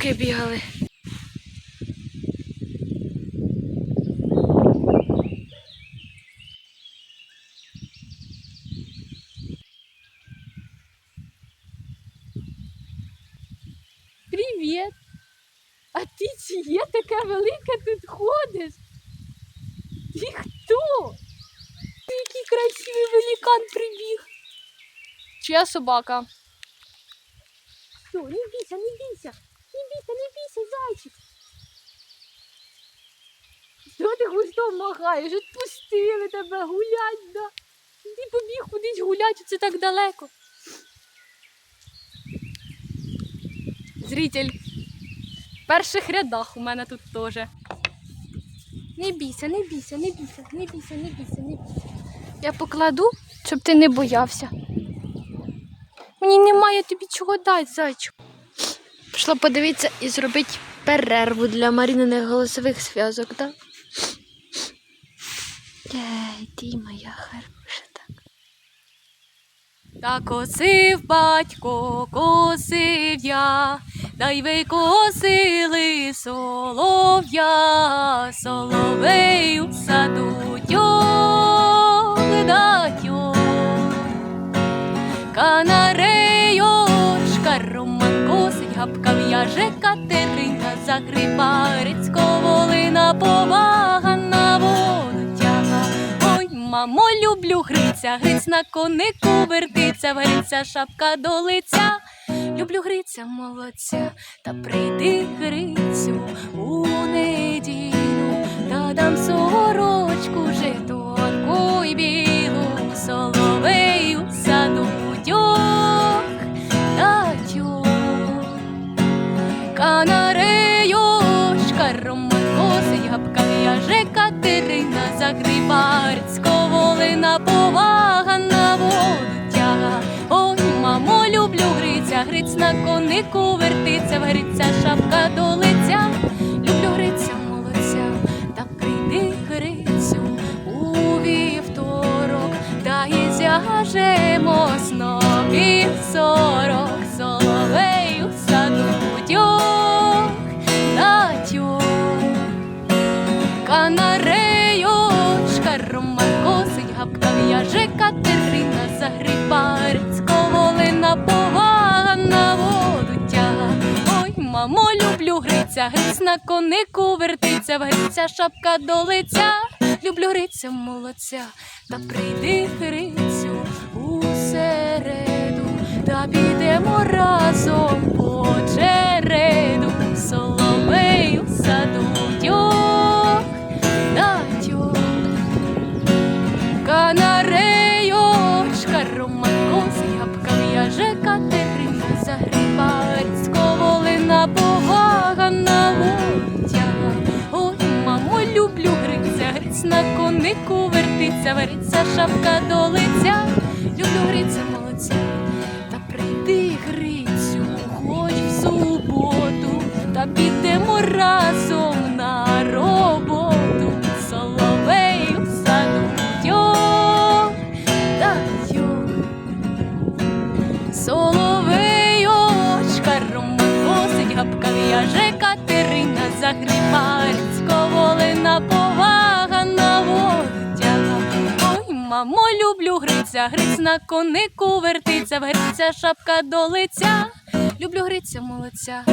вовки бігали. Привіт! А ти чи є така велика тут ходиш? Ти хто? Ти Який красивий великан прибіг. Чия собака? Все, не бійся, не бійся, не бійся, не бійся, зайчик. Що ти хвостом махаєш? Відпустили тебе гулять, да? Ти побіг кудись гулять, це так далеко. Зритель, в перших рядах у мене тут теж. Не бійся, не бійся, не бійся, не бійся, не бійся, не бійся. Я покладу, щоб ти не боявся. Мені немає тобі чого дати, зайчик. Пішла подивитися і зробити перерву для Маріниних голосових зв'язок, так? Ей, ти моя хороша так. Та косив батько, косив я, та й викосили солов'я, соловей гапка в'яже Катерина, загрибарицько волина повага на воду тяга. Ой, мамо, люблю гриця, гриць на конику вертиться, вариться шапка до лиця. Люблю гриця молодця, та прийди грицю у неділю, Загрибарсько волина повага на воду тяга. Ой, мамо, люблю гриця, гриць на конику вертиться, гриця шапка до мамо, люблю гриця, гриць на конику вертиться, гриця шапка до лиця. Люблю гриця молодця, та прийди грицю на конику вертиться, вертиться шапка до лиця. Люблю гриця молодця, та прийди грицю, хоч в суботу, та підемо разом на роботу. Соловей у саду тьох та тьох. Соловейочка, роман косить, гапка в'яже Катерина, загрібарсько волина повага мамо, люблю гриця, гриць на конику вертиться, гриця шапка до лиця. Люблю гриця молодця.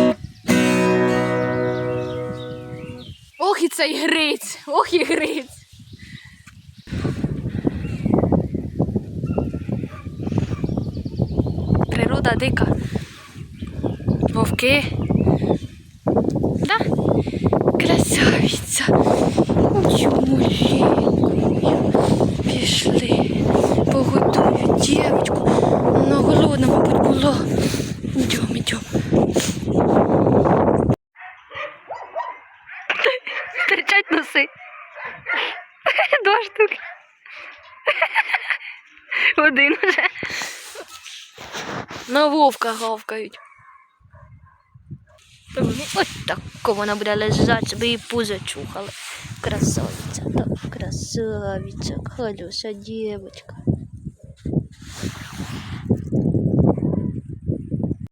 Ох і цей гриць, ох і гриць. Природа дика. Вовки. Да? Красавиця. Чому носи. Два штуки. Один уже. На вовка гавкають. Ось так вона буде лежати, щоб її пузо чухали. Красавиця, так, красавиця, хороша дівчинка.